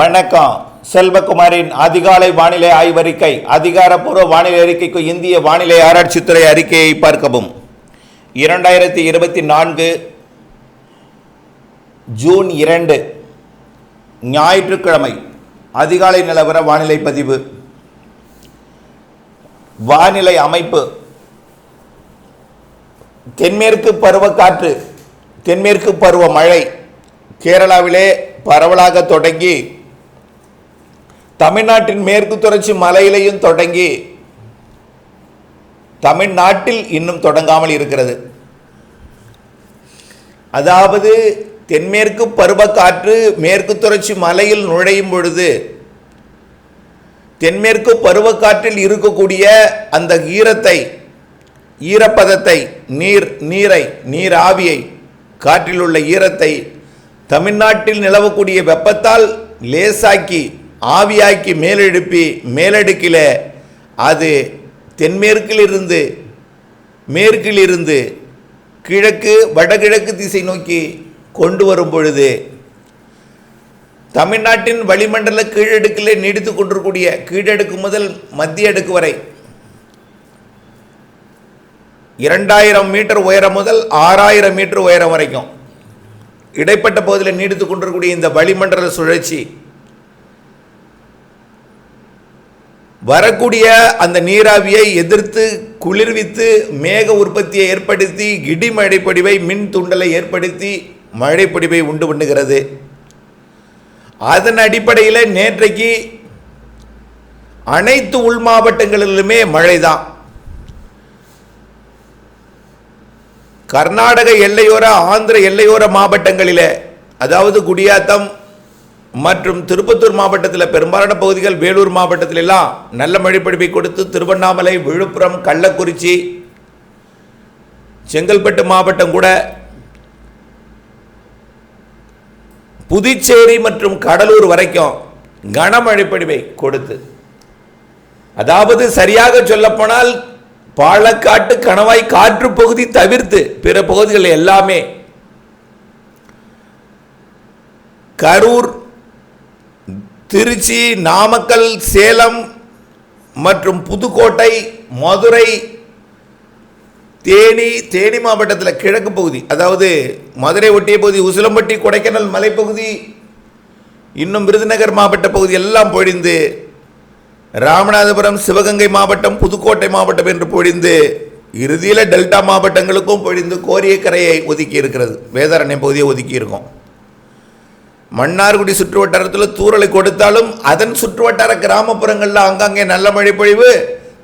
வணக்கம். செல்வகுமாரின் அதிகாலை வானிலை ஆய்வறிக்கை அதிகாரப்பூர்வ வானிலை அறிக்கைக்கு இந்திய வானிலை ஆராய்ச்சித்துறை அறிக்கையை பார்க்கவும். இரண்டாயிரத்தி இருபத்தி நான்கு ஜூன் இரண்டு ஞாயிற்றுக்கிழமை அதிகாலை நிலவர வானிலை பதிவு. வானிலை அமைப்பு. தென்மேற்கு பருவக்காற்று தென்மேற்கு பருவ மழை கேரளாவிலே பரவலாக தொடங்கி தமிழ்நாட்டின் மேற்கு தொடர்ச்சி மலையிலையும் தொடங்கி தமிழ்நாட்டில் இன்னும் தொடங்காமல் இருக்கிறது. அதாவது தென்மேற்கு பருவக்காற்று மேற்கு தொடர்ச்சி மலையில் நுழையும் பொழுது தென்மேற்கு பருவக்காற்றில் இருக்கக்கூடிய அந்த ஈரத்தை ஈரப்பதத்தை நீர் நீரை நீர் ஆவியை காற்றில் உள்ள ஈரத்தை தமிழ்நாட்டில் நிலவக்கூடிய வெப்பத்தால் லேசாக்கி ஆவியாக்கி மேலெழுப்பி மேலடுக்கில் அது தென்மேற்கிலிருந்து மேற்கிலிருந்து கிழக்கு வடகிழக்கு திசை நோக்கி கொண்டு வரும் பொழுது தமிழ்நாட்டின் வளிமண்டல கீழடுக்கிலே நீடித்து கொண்டிருக்கூடிய கீழடுக்கு முதல் மத்திய அடுக்கு வரை இரண்டாயிரம் மீட்டர் உயரம் முதல் ஆறாயிரம் மீட்டர் உயரம் வரைக்கும் இடைப்பட்ட பகுதியில் நீடித்து கொண்டிருக்கக்கூடிய இந்த வளிமண்டல சுழற்சி வரக்கூடிய அந்த நீராவியை எதிர்த்து குளிர்வித்து மேக உற்பத்தியை ஏற்படுத்தி இடி மழைப்பொடிவை மின் தூண்டலை ஏற்படுத்தி மழைப்பொடிவை உண்டு பண்ணுகிறது. அதன் அடிப்படையில் நேற்றைக்கு அனைத்து உள் மாவட்டங்களிலுமே மழைதான். கர்நாடக எல்லையோர ஆந்திர எல்லையோர மாவட்டங்களில் அதாவது குடியாத்தம் மற்றும் திருப்பத்தூர் மாவட்டத்தில் பெரும்பாலான பகுதிகள் வேலூர் மாவட்டத்தில் எல்லாம் நல்ல மழைப்பொழிவை கொடுத்து திருவண்ணாமலை விழுப்புரம் கள்ளக்குறிச்சி செங்கல்பட்டு மாவட்டம் கூட புதுச்சேரி மற்றும் கடலூர் வரைக்கும் கனமழை பொழிவை கொடுத்து. அதாவது சரியாக சொல்லப்போனால் பாலக்காட்டு கணவாய் காற்று பகுதி தவிர்த்து பிற பகுதிகள் எல்லாமே கரூர் திருச்சி நாமக்கல் சேலம் மற்றும் புதுக்கோட்டை மதுரை தேனி தேனி மாவட்டத்தில் கிழக்கு பகுதி அதாவது மதுரை ஒட்டிய பகுதி உசிலம்பட்டி கொடைக்கானல் மலைப்பகுதி இன்னும் விருதுநகர் மாவட்ட பகுதி எல்லாம் பொழிந்து ராமநாதபுரம் சிவகங்கை மாவட்டம் புதுக்கோட்டை மாவட்டம் என்று பொழிந்து இறுதியில் டெல்டா மாவட்டங்களுக்கும் பொழிந்து கோரியக்கரையை ஒதுக்கி இருக்கிறது. வேதாரண்யம் பகுதியை ஒதுக்கி இருக்கோம். மன்னார்குடி சுற்று வட்டாரத்தில் தூறலை கொடுத்தாலும் அதன் சுற்று வட்டார கிராமப்புறங்களில் அங்கங்கே நல்ல மழை பொழிவு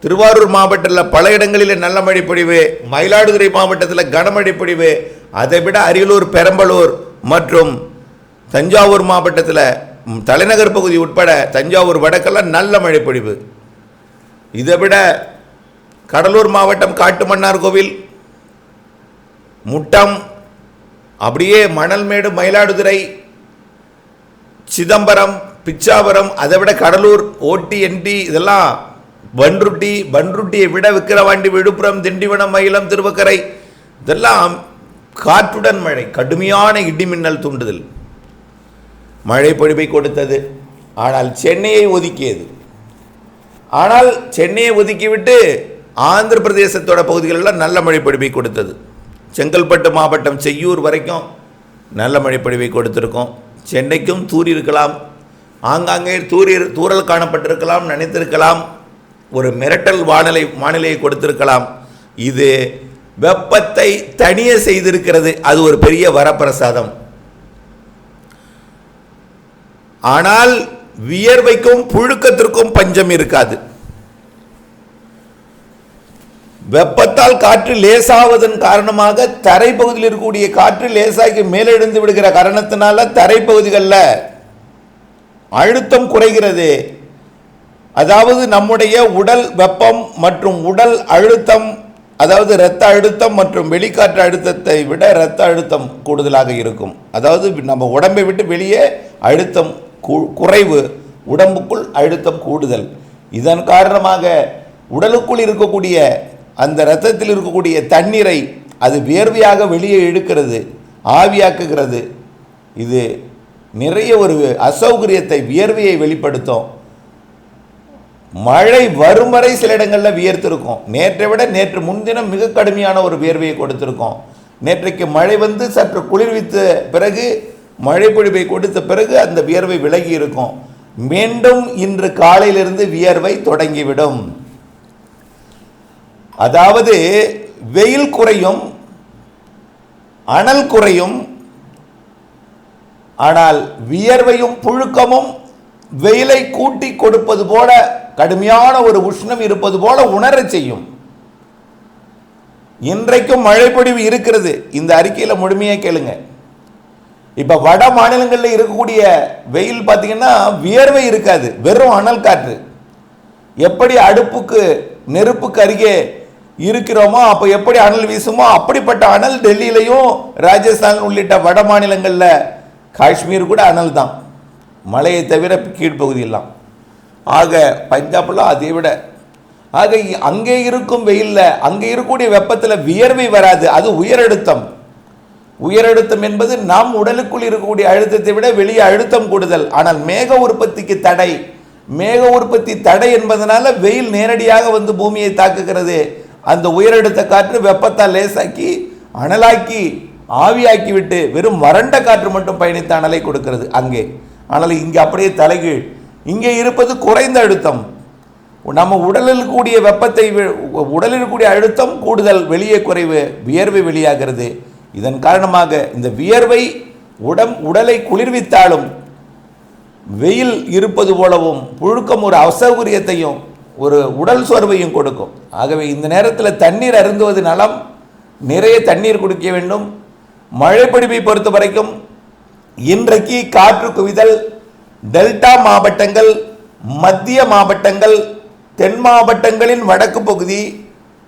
திருவாரூர் மாவட்டத்தில் பல இடங்களில் நல்ல மழை பொழிவு மயிலாடுதுறை மாவட்டத்தில் கனமழை பொழிவு அதை விட அரியலூர் பெரம்பலூர் மற்றும் தஞ்சாவூர் மாவட்டத்தில் தலைநகர் பகுதி உட்பட தஞ்சாவூர் வடக்கெல்லாம் நல்ல மழை பொழிவு இதை விட கடலூர் மாவட்டம் காட்டுமன்னார் கோவில் முட்டம் அப்படியே மணல்மேடு மயிலாடுதுறை சிதம்பரம் பிச்சாவரம் அதை விட கடலூர் ஓட்டி என்டி இதெல்லாம் பன்ருட்டி பன்ருட்டியை விட விக்கிரவாண்டி விழுப்புரம் திண்டிவனம் மயிலம் திருவக்கரை இதெல்லாம் காற்றுடன் மழை கடுமையான இடிமின்னல் தூண்டுதல். மழை பொழிவை கொடுத்தது. ஆனால் சென்னையை ஒதுக்கியது. ஆனால் சென்னையை ஒதுக்கிவிட்டு ஆந்திர பிரதேசத்தோட பகுதிகளெல்லாம் நல்ல மழை பொழிவை கொடுத்தது. செங்கல்பட்டு மாவட்டம் செய்யூர் வரைக்கும் நல்ல மழை பொழிவை கொடுத்துருக்கோம். சென்னைக்கும் தூரி இருக்கலாம் ஆங்காங்கே தூரி தூறல் காணப்பட்டிருக்கலாம் நினைத்திருக்கலாம். ஒரு மிரட்டல் வானிலை வானிலையை கொடுத்திருக்கலாம். இது வெப்பத்தை தனிய செய்திருக்கிறது. அது ஒரு பெரிய வரப்பிரசாதம். ஆனால் வியர்வைக்கும் புழுக்கத்திற்கும் பஞ்சம் இருக்காது. வெப்பத்தால் காற்று லேசாவதன் காரணமாக தரைப்பகுதியில் இருக்கக்கூடிய காற்று லேசாகி மேலெழுந்து விடுகிற காரணத்தினால தரைப்பகுதிகளில் அழுத்தம் குறைகிறது. அதாவது நம்முடைய உடல் வெப்பம் மற்றும் உடல் அழுத்தம் அதாவது இரத்த அழுத்தம் மற்றும் வெளிக்காற்று அழுத்தத்தை விட இரத்த அழுத்தம் கூடுதலாக இருக்கும். அதாவது நம்ம உடம்பை விட்டு வெளியே அழுத்தம் குறைவு உடம்புக்குள் அழுத்தம் கூடுதல். இதன் காரணமாக உடலுக்குள் இருக்கக்கூடிய அந்த இரத்தத்தில் இருக்கக்கூடிய தண்ணீரை அது வேர்வையாக வெளியே இழுக்கிறது ஆவியாக்குகிறது. இது நிறைய ஒரு அசௌகரியத்தை வியர்வையை வெளிப்படுத்தும். மழை வரும் வரை சில இடங்களில் வியர்த்திருக்கும். நேற்றை விட நேற்று முன்தினம் மிக கடுமையான ஒரு வியர்வையை கொடுத்திருக்கோம். நேற்றைக்கு மழை வந்து சற்று குளிர்வித்த பிறகு மழை பொழிவை கொடுத்த பிறகு அந்த வியர்வை விலகி இருக்கும். மீண்டும் இன்று காலையிலிருந்து வியர்வை தொடங்கிவிடும். அதாவது வெயில் குறையும் அனல் குறையும் ஆனால் வியர்வையும் புழுக்கமும் வெயிலை கூட்டி கொடுப்பது போல கடுமையான ஒரு உஷ்ணம் இருப்பது போல உணரச் செய்யும். இன்றைக்கும் மழைப்பொழிவு இருக்கிறது. இந்த அறிக்கையில் முழுமையாக கேளுங்க. இப்போ வட மாநிலங்களில் இருக்கக்கூடிய வெயில் பார்த்தீங்கன்னா வியர்வை இருக்காது. வெறும் அனல் காற்று. எப்படி அடுப்புக்கு நெருப்புக்கு அருகே இருக்கிறோமோ அப்போ எப்படி அனல் வீசுமோ அப்படிப்பட்ட அனல் டெல்லியிலையும் ராஜஸ்தான் உள்ளிட்ட வட மாநிலங்களில் காஷ்மீர் கூட அனல் தான். மலையை தவிர கீழ்ப்பகுதியெல்லாம். ஆக பஞ்சாப்லாம் அதை விட. ஆக அங்கே இருக்கும் வெயிலில் அங்கே இருக்கக்கூடிய வெப்பத்தில் வியர்வை வராது அது உயரழுத்தம். உயரழுத்தம் என்பது நம் உடலுக்குள் இருக்கக்கூடிய அழுத்தத்தை விட வெளியே அழுத்தம் கூடுதல். ஆனால் மேக உற்பத்திக்கு தடை. மேக உற்பத்தி தடை என்பதனால வெயில் நேரடியாக வந்து பூமியை தாக்குகிறது. அந்த உயரெடுத்த காற்று வெப்பத்தால் லேசாக்கி அனலாக்கி ஆவியாக்கி விட்டு வெறும் வறண்ட காற்று மட்டும் பயணித்த அனலை கொடுக்கிறது அங்கே. ஆனால் இங்கே அப்படியே தலைகீழ். இங்கே இருப்பது குறைந்த அழுத்தம். நம்ம உடலில் கூடிய வெப்பத்தை வி- உடலில் கூடிய அழுத்தம் கூடுதல் வெளியே குறைவு வியர்வை வெளியாகிறது. இதன் காரணமாக இந்த வியர்வை உடம் உடலை குளிர்வித்தாலும் வெயில் இருப்பது போலவும் புழுக்கம் ஒரு அசௌகரியத்தையும் ஒரு உடல் சோர்வையும் கொடுக்கும். ஆகவே இந்த நேரத்தில் தண்ணீர் அருந்துவது நலம். நிறைய தண்ணீர் குடிக்க வேண்டும். மழைப்பிடிப்பை பொறுத்த வரைக்கும் இன்றைக்கு காற்று குவிதல் டெல்டா மாவட்டங்கள் மத்திய மாவட்டங்கள் தென் மாவட்டங்களின் வடக்கு பகுதி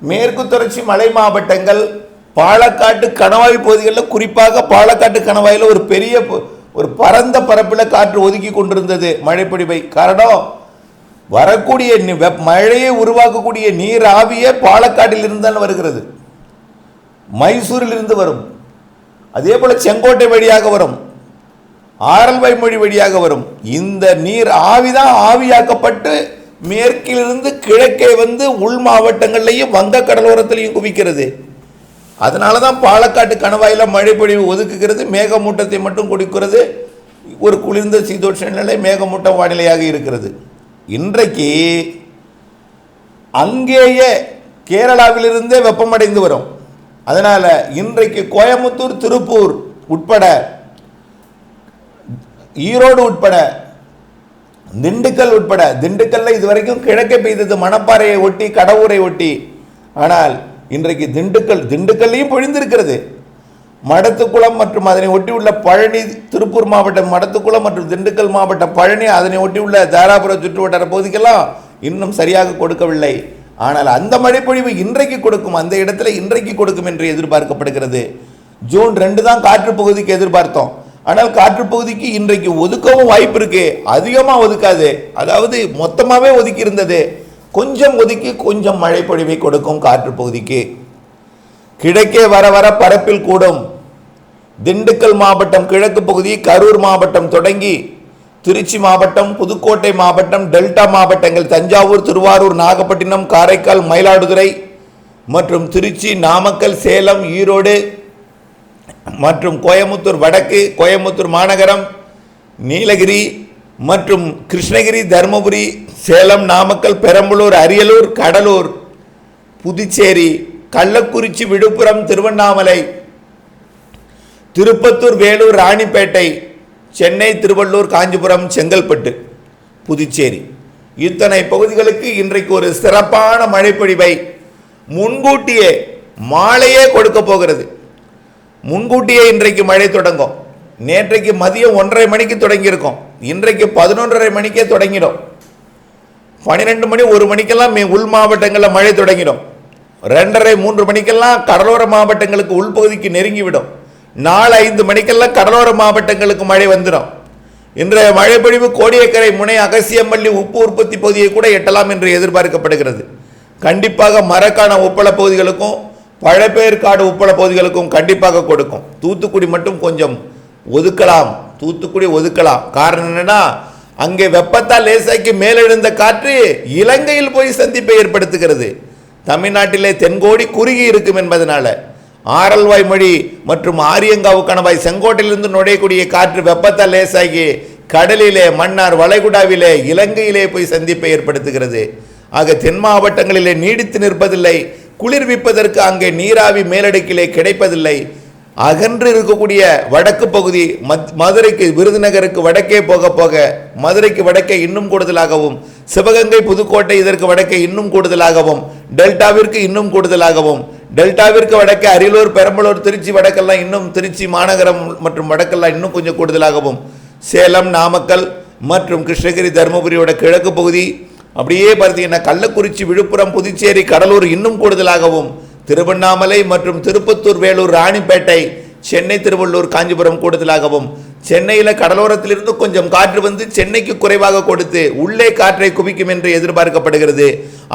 மேற்கு தொடர்ச்சி மலை மாவட்டங்கள் பாலக்காட்டு கணவாய் பகுதிகளில் குறிப்பாக பாலக்காட்டு கணவாயில் ஒரு பெரிய ப- ஒரு பரந்த பரப்பில் காற்று ஒதுக்கி கொண்டிருந்தது மழைப்பிடிப்பை காரணம் வரக்கூடிய மழையை உருவாக்கக்கூடிய நீர் ஆவியே பாலக்காட்டில் தான் வருகிறது. மைசூரில் இருந்து வரும். அதே போல செங்கோட்டை வழியாக வரும். ஆரல்வாய் மொழி வழியாக வரும். இந்த நீர் ஆவிதான் ஆவியாக்கப்பட்டு மேற்கிலிருந்து கிழக்கே வந்து உள் மாவட்டங்கள்லையும் வங்க கடலோரத்திலையும் குவிக்கிறது. அதனால தான் பாலக்காட்டு கணவாயில் மழைப்பொழிவு ஒதுக்குகிறது மேகமூட்டத்தை மட்டும் கொடுக்கிறது. ஒரு குளிர்ந்த சீதோஷ நிலை மேகமூட்டம் வானிலையாக இருக்கிறது. இன்றைக்கு அங்கேயே கேரளாவிலிருந்தே வெப்பமடைந்து வரும். அதனால் இன்றைக்கு கோயம்புத்தூர் திருப்பூர் உட்பட ஈரோடு உட்பட திண்டுக்கல் உட்பட திண்டுக்கல்ல இதுவரைக்கும் கிழக்கே பெய்தது மணப்பாறையை ஒட்டி கடவுரை ஒட்டி. ஆனால் இன்றைக்கு திண்டுக்கல் திண்டுக்கல்லையும் பொழிந்திருக்கிறது. மடத்துக்குளம் மற்றும் அதனை ஒட்டியுள்ள பழனி திருப்பூர் மாவட்டம் மடத்துக்குளம் மற்றும் திண்டுக்கல் மாவட்டம் பழனி அதனை ஒட்டியுள்ள தாராபுர சுற்றுவட்டார பகுதிக்கெல்லாம் இன்னும் சரியாக கொடுக்கவில்லை. ஆனால் அந்த மழைப்பொழிவு இன்றைக்கு கொடுக்கும் அந்த இடத்துல இன்றைக்கு கொடுக்கும் என்று எதிர்பார்க்கப்படுகிறது. ஜூன் ரெண்டு தான் காற்று பகுதிக்கு எதிர்பார்த்தோம். ஆனால் காற்று பகுதிக்கு இன்றைக்கு ஒதுக்கவும் வாய்ப்பு இருக்கு அதிகமாக ஒதுக்காது. அதாவது மொத்தமாகவே ஒதுக்கி இருந்தது கொஞ்சம் ஒதுக்கி கொஞ்சம் மழைப்பொழிவை கொடுக்கும் காற்று பகுதிக்கு. கிழக்கே வர வர பரப்பில் கூடும். திண்டுக்கல் மாவட்டம் கிழக்கு பகுதி கரூர் மாவட்டம் தொடங்கி திருச்சி மாவட்டம் புதுக்கோட்டை மாவட்டம் டெல்டா மாவட்டங்கள் தஞ்சாவூர் திருவாரூர் நாகப்பட்டினம் காரைக்கால் மயிலாடுதுறை மற்றும் திருச்சி நாமக்கல் சேலம் ஈரோடு மற்றும் கோயமுத்தூர் வடக்கு கோயமுத்தூர் மாநகரம் நீலகிரி மற்றும் கிருஷ்ணகிரி தருமபுரி சேலம் நாமக்கல் பெரம்பலூர் அரியலூர் கடலூர் புதுச்சேரி கள்ளக்குறிச்சி விழுப்புரம் திருவண்ணாமலை திருப்பத்தூர் வேலூர் ராணிப்பேட்டை சென்னை திருவள்ளூர் காஞ்சிபுரம் செங்கல்பட்டு புதுச்சேரி. இத்தனை பகுதிகளுக்கு இன்றைக்கு ஒரு சிறப்பான மழைப்பொழிவை முன்கூட்டியே மாலையே கொடுக்க போகிறது. முன்கூட்டியே இன்றைக்கு மழை தொடங்கும். நேற்றைக்கு மதியம் ஒன்றரை மணிக்கு தொடங்கியிருக்கோம். இன்றைக்கு பதினொன்றரை மணிக்கே தொடங்கிடும். பன்னிரெண்டு மணி ஒரு மணிக்கெல்லாம் மே- உள் மாவட்டங்களில் மழை தொடங்கிடும். ரெண்டரை மூன்று மணிக்கெல்லாம் கடலோர மாவட்டங்களுக்கு உள்பகுதிக்கு நெருங்கிவிடும். நாலு ஐந்து மணிக்கெல்லாம் கடலோர மாவட்டங்களுக்கு மழை வந்துடும். இன்றைய மழைப்பொழிவு கோடியக்கரை முனை அகசியம்பள்ளி உப்பு உற்பத்தி பகுதியை கூட எட்டலாம் என்று எதிர்பார்க்கப்படுகிறது. கண்டிப்பாக மரக்கான உப்பள பகுதிகளுக்கும் பழப்பேற்காடு உப்பள பகுதிகளுக்கும் கண்டிப்பாக கொடுக்கும். தூத்துக்குடி மட்டும் கொஞ்சம் ஒதுக்கலாம் தூத்துக்குடி ஒதுக்கலாம். காரணம் என்னென்னா அங்கே வெப்பத்தால் லேசாக்கி மேலெழுந்த காற்று இலங்கையில் போய் சந்திப்பை ஏற்படுத்துகிறது. தமிழ்நாட்டிலே தென்கோடி குறுகி இருக்கும் என்பதனால. ஆரல்வாய் மொழி மற்றும் ஆரியங்காவு கணவாய் செங்கோட்டையிலிருந்து நுழையக்கூடிய காற்று வெப்பத்தால் லேசாகி கடலிலே மன்னார் வளைகுடாவிலே இலங்கையிலே போய் சந்திப்பை ஏற்படுத்துகிறது. ஆக தென் மாவட்டங்களிலே நீடித்து நிற்பதில்லை. குளிர்விப்பதற்கு அங்கே நீராவி மேலடுக்கிலே கிடைப்பதில்லை. அகன்று இருக்கக்கூடிய வடக்கு பகுதி மத் மதுரைக்கு விருதுநகருக்கு வடக்கே போக போக மதுரைக்கு வடக்கே இன்னும் கூடுதலாகவும் சிவகங்கை புதுக்கோட்டை இதற்கு வடக்கே இன்னும் கூடுதலாகவும் டெல்டாவிற்கு இன்னும் கூடுதலாகவும் டெல்டாவிற்கு வடக்கே அரியலூர் பெரம்பலூர் திருச்சி வடக்கெல்லாம் இன்னும் திருச்சி மாநகரம் மற்றும் வடக்கெல்லாம் இன்னும் கொஞ்சம் கூடுதலாகவும். சேலம் நாமக்கல் மற்றும் கிருஷ்ணகிரி தருமபுரியோட கிழக்கு பகுதி. அப்படியே பார்த்தீங்கன்னா கள்ளக்குறிச்சி விழுப்புரம் புதுச்சேரி கடலூர் இன்னும் கூடுதலாகவும். திருவண்ணாமலை மற்றும் திருப்பத்தூர் வேலூர் ராணிப்பேட்டை சென்னை திருவள்ளூர் காஞ்சிபுரம் கூடுதலாகவும். சென்னையில் கடலோரத்திலிருந்து கொஞ்சம் காற்று வந்து சென்னைக்கு குறைவாக கொடுத்து உள்ளே காற்றை குவிக்கும் என்று எதிர்பார்க்கப்படுகிறது.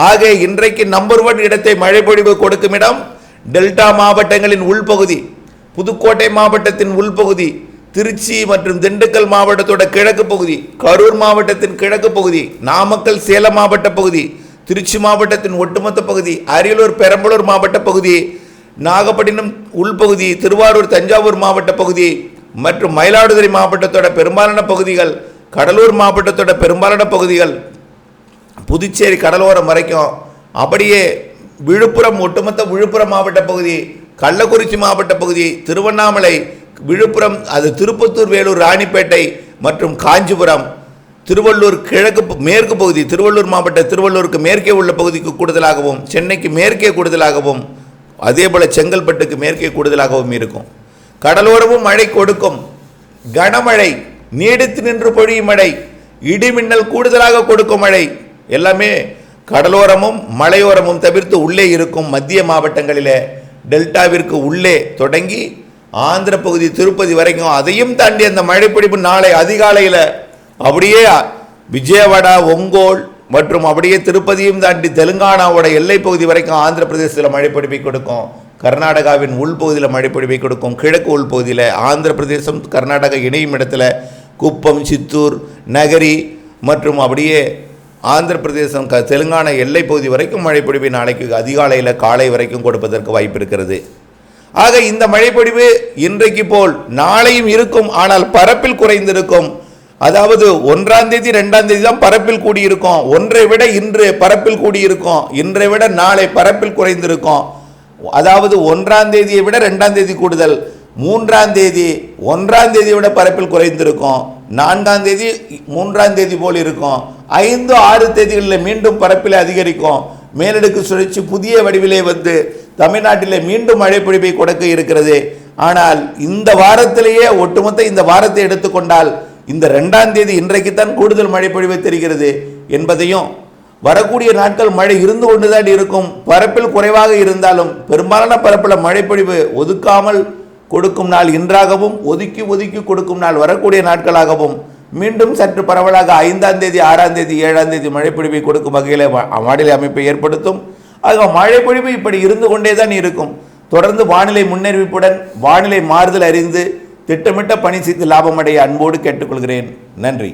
ஆக இன்றைக்கு நம்பர் ஒன் இடத்தை மழைப்பொழிவு கொடுக்கும் இடம் டெல்டா மாவட்டங்களின் உள்பகுதி. புதுக்கோட்டை மாவட்டத்தின் உள்பகுதி திருச்சி மற்றும் திண்டுக்கல் மாவட்டத்தோட கிழக்கு பகுதி கரூர் மாவட்டத்தின் கிழக்கு பகுதி நாமக்கல் சேலம் மாவட்ட பகுதி திருச்சி மாவட்டத்தின் ஒட்டுமொத்த பகுதி அரியலூர் பெரம்பலூர் மாவட்ட பகுதி நாகப்பட்டினம் உள்பகுதி திருவாரூர் தஞ்சாவூர் மாவட்ட பகுதி மற்றும் மயிலாடுதுறை மாவட்டத்தோட பெரும்பாலான பகுதிகள் கடலூர் மாவட்டத்தோட பெரும்பாலான பகுதிகள் புதுச்சேரி கடலோரம் வரைக்கும் அப்படியே விழுப்புரம் ஒட்டுமொத்த விழுப்புரம் மாவட்ட பகுதி கள்ளக்குறிச்சி மாவட்ட பகுதி திருவண்ணாமலை விழுப்புரம் அது திருப்பத்தூர் வேலூர் ராணிப்பேட்டை மற்றும் காஞ்சிபுரம் திருவள்ளூர் கிழக்கு மேற்கு பகுதி திருவள்ளூர் மாவட்ட திருவள்ளூருக்கு மேற்கே உள்ள பகுதிக்கு கூடுதலாகவும் சென்னைக்கு மேற்கே கூடுதலாகவும் அதே போல் செங்கல்பட்டுக்கு மேற்கே கூடுதலாகவும் இருக்கும். கடலோரமும் மழை கொடுக்கும். கனமழை நீடித்து நின்று பொழியும் மழை இடிமின்னல் கூடுதலாக கொடுக்கும் மழை. எல்லாமே கடலோரமும் மலையோரமும் தவிர்த்து உள்ளே இருக்கும் மத்திய மாவட்டங்களில். டெல்டாவிற்கு உள்ளே தொடங்கி ஆந்திர பகுதி திருப்பதி வரைக்கும் அதையும் தாண்டி அந்த மழைப்பிடிப்பு நாளை அதிகாலையில் அப்படியே விஜயவாடா ஒங்கோல் மற்றும் அப்படியே திருப்பதியும் தாண்டி தெலுங்கானாவோட எல்லை பகுதி வரைக்கும் ஆந்திர பிரதேசத்தில் மழைப்பிடிப்பை கொடுக்கும். கர்நாடகாவின் உள்பகுதியில் மழைப்பிடிப்பை கொடுக்கும் கிழக்கு உள்பகுதியில் ஆந்திர பிரதேசம் கர்நாடகா இணையும் இடத்துல குப்பம் சித்தூர் நகரி மற்றும் அப்படியே ஆந்திர பிரதேசம் க தெலுங்கானா எல்லை பகுதி வரைக்கும் மழைப்பொழிவை நாளைக்கு அதிகாலையில் காலை வரைக்கும் கொடுப்பதற்கு வாய்ப்பு இருக்கிறது. ஆக இந்த மழைப்பொழிவு இன்றைக்கு போல் நாளையும் இருக்கும் ஆனால் பரப்பில் குறைந்திருக்கும். அதாவது ஒன்றாம் தேதி ரெண்டாம் தேதி தான் பரப்பில் கூடியிருக்கும். ஒன்றை விட இன்று பரப்பில் கூடியிருக்கும். இன்றை விட நாளை பரப்பில் குறைந்திருக்கும். அதாவது ஒன்றாம் தேதியை விட ரெண்டாம் தேதி கூடுதல். மூன்றாம் தேதி ஒன்றாம் தேதியை விட பரப்பில் குறைந்திருக்கும். நான்காம் தேதி மூன்றாம் தேதி போல் இருக்கும். ஐந்து ஆறு தேதிகளில் மீண்டும் பரப்பில் அதிகரிக்கும். மேலடுக்கு சுழற்சி புதிய வடிவிலே வந்து தமிழ்நாட்டிலே மீண்டும் மழைப்பொழிவை கொடுக்க இருக்கிறது. ஆனால் இந்த வாரத்திலேயே ஒட்டுமொத்த இந்த வாரத்தை எடுத்துக்கொண்டால் இந்த ரெண்டாம் தேதி இன்றைக்குத்தான் கூடுதல் மழைப்பொழிவு தெரிகிறது என்பதையும் வரக்கூடிய நாட்கள் மழை இருந்து கொண்டுதான் இருக்கும். பரப்பில் குறைவாக இருந்தாலும் பெரும்பாலான பரப்பில் மழைப்பொழிவு ஒதுக்காமல் கொடுக்கும் நாள் இன்றாகவும் ஒதுக்கி ஒதுக்கி கொடுக்கும் நாள் வரக்கூடிய நாட்களாகவும் மீண்டும் சற்று பரவலாக ஐந்தாம் தேதி ஆறாம் தேதி ஏழாம் தேதி மழைப்பொழிவை கொடுக்கும் வகையில் வானிலை அமைப்பை ஏற்படுத்தும். ஆக மழைப்பொழிவு இப்படி இருந்து கொண்டே தான் இருக்கும். தொடர்ந்து வானிலை முன்னறிவிப்புடன் வானிலை மாறுதல் அறிந்து திட்டமிட்ட பணி செய்து லாபமடைய அன்போடு கேட்டுக்கொள்கிறேன். நன்றி.